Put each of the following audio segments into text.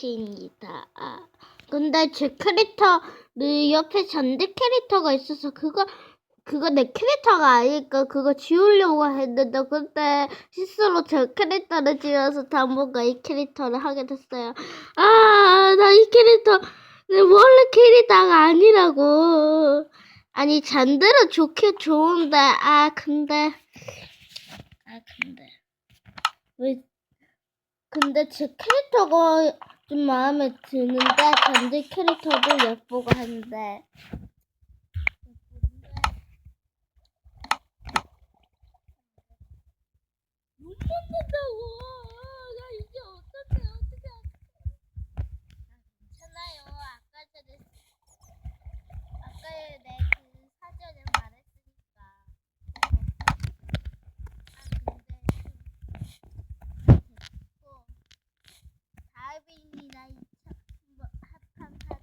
끝입니다. 아, 근데 제 캐릭터는 옆에 잔디 캐릭터가 있어서 그거 그거 내 캐릭터가 아니니까 그거 지우려고 했는데 근데 실수로 제 캐릭터를 지어서 당분간 이 캐릭터를 하게 됐어요. 아, 나 이 캐릭터 내 원래 캐릭터가 아니라고. 아니 잔디는 좋게 좋은데 아 근데 아 근데 왜 근데 제 캐릭터가 좀 마음에 드는데 잔디 캐릭터도 예쁘고 한데. 못 먹는다고 나 이제 어떡해 어떡해 괜찮아요 아까 전에 아까 내 그 사전에 말했으니까 아 근데 됐고 다빈이랑 이차 뭐 합한 하자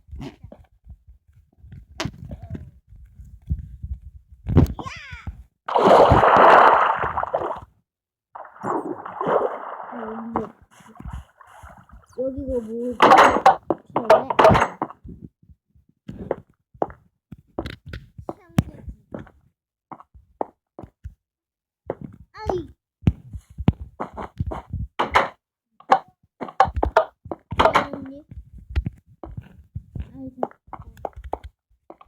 여기가 뭐지? 전에 아이 언니 아이 됐고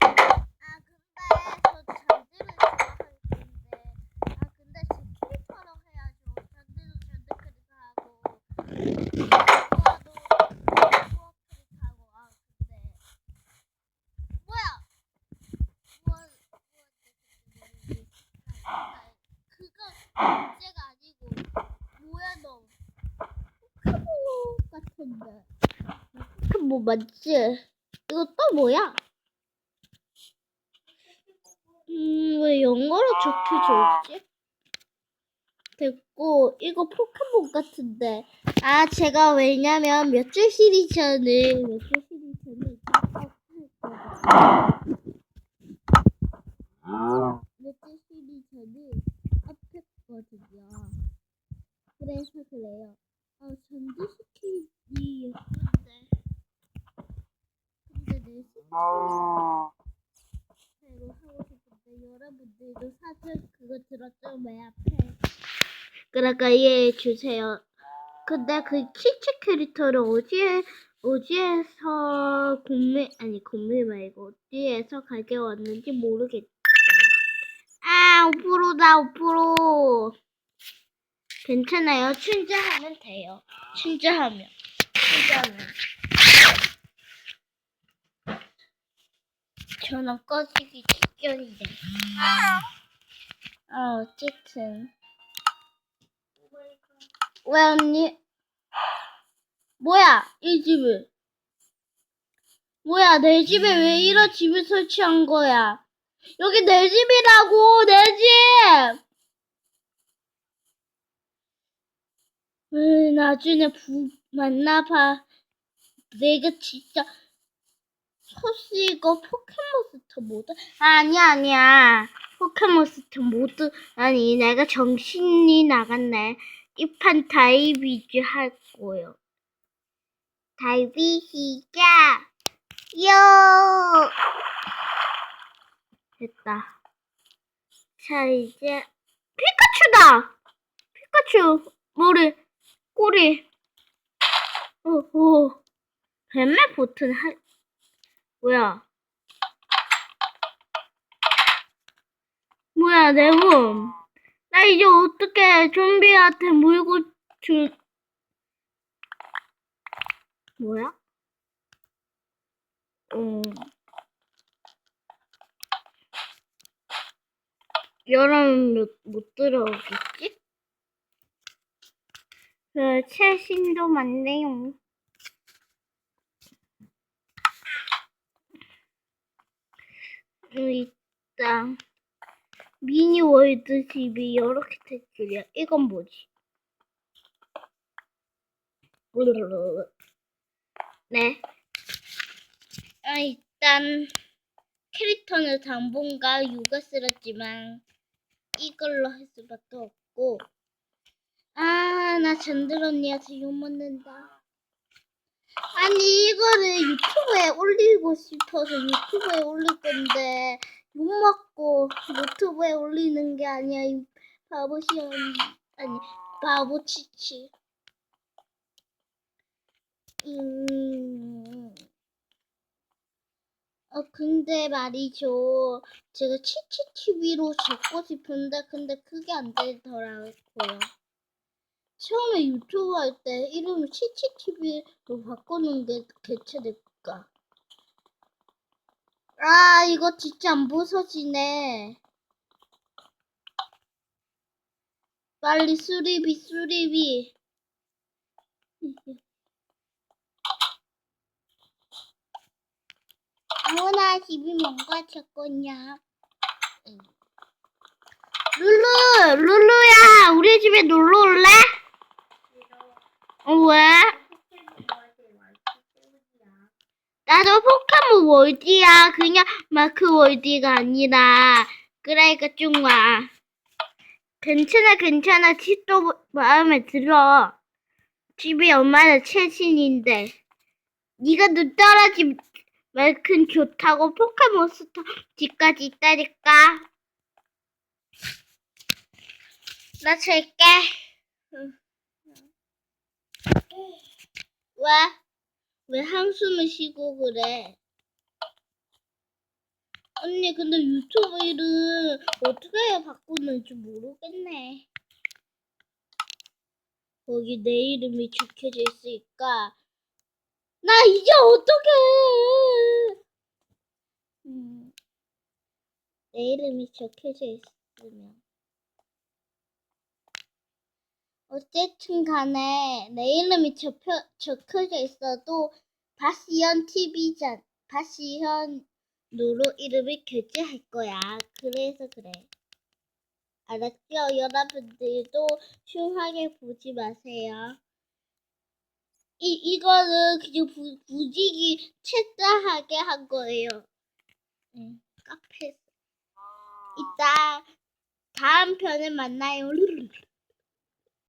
아 근데 저 잔디를 좋아할 텐데 아 근데 제 캐릭터로 해야죠 잔디도 잔디 캐릭터 하고 좋아도 좋아 캐릭터 하고 아 근데 뭐야 무엇 무엇 그거 문제가 아니고 뭐야 너 포켓몬 같은데 포켓몬 맞지? 이거 또 뭐야? 음, 왜 영어로 적혀져 있지? 됐고, 이거 포켓몬 같은데. 아, 제가 왜냐면 몇주 시리즈는, 몇주 시리즈는 몇주 시리즈는 업했거든요. 그래서 그래요. 아, 전기 스킬이 예쁜데. 내 스킬로 하고 싶은데 여러분들도 사실 그거 들었죠? 내 앞에. 그러니까 이해해 주세요. 근데 그 키치 캐릭터를 어디에 어디에서 구매 아니 구매 말고 어디에서 가져왔는지 모르겠어요. 아 5%다 5%. 괜찮아요. 충전하면 돼요. 충전하면. 충전은. 저는 꺼지기 직전이래. 아, 어쨌든. 왜 언니? 뭐야, 이 집은? 뭐야, 내 집에 왜 이런 집을 설치한 거야? 여기 내 집이라고, 내 집! 으, 나중에 부, 만나봐. 내가 진짜, 혹시 이거 포켓몬스터 모드? 아니야, 아니야. 포켓몬스터 모드. 아니, 내가 정신이 나갔네. 이 판 다이비즈 할 거요. 다이비 시작! 요! 됐다. 자, 이제, 피카츄다! 피카츄, 머리, 꼬리. 오, 오. 뱀의 보트는 할, 뭐야? 뭐야, 내 몸. 나 이제 어떻게 좀비한테 물고 줄, 뭐야? 어. 여러분 못, 못 들어오겠지? 그, 최신도 많네요. 음, 일단 미니 월드 집이 이렇게 됐줄이야. 이건 뭐지? 네. 아, 일단 캐릭터는 당분간 육아 쓸었지만 이걸로 할 수밖에 없고 아, 나 잔들 언니한테 욕 먹는다. 아, 유튜브에 올리고 싶어서 유튜브에 올릴 건데 욕 먹고 유튜브에 올리는 게 아니야 이 바보시한 아니 바보 치치. 음. 어 근데 말이죠. 제가 치치 TV로 적고 싶은데 근데 그게 안 되더라고요. 처음에 유튜브 할 때 이름을 치치TV로 바꾸는 게 개최될까? 아, 이거 진짜 안 부서지네. 빨리 수리비, 수리비. 아무나 집이 뭔가 찾거냐? 룰루, 룰루야, 우리 집에 놀러 올래? 어, 왜? 나도 포켓몬 월드야. 그냥 마크 월드가 아니라. 그러니까 좀 와. 괜찮아, 괜찮아. 집도 마음에 들어. 집이 얼마나 최신인데. 네가 눈 떨어지 만큼 좋다고 포켓몬스터 집까지 있다니까. 나 줄게. 왜? 왜 한숨을 쉬고 그래? 언니, 근데 유튜브 이름 어떻게 바꾸는지 모르겠네. 거기 내 이름이 적혀져 있으니까. 나 이제 어떡해! 음, 내 이름이 적혀져 있으면. 어쨌든 간에 내 이름이 적혀, 적혀져 있어도 바시현 TV잖, 바시현으로 이름을 결제할 거야. 그래서 그래. 알았죠? 여러분들도 흉하게 보지 마세요. 이, 이거는 그냥 부, 부지기 채다하게 한 거예요. 응, 카페에서. 이따 다음 편에 만나요.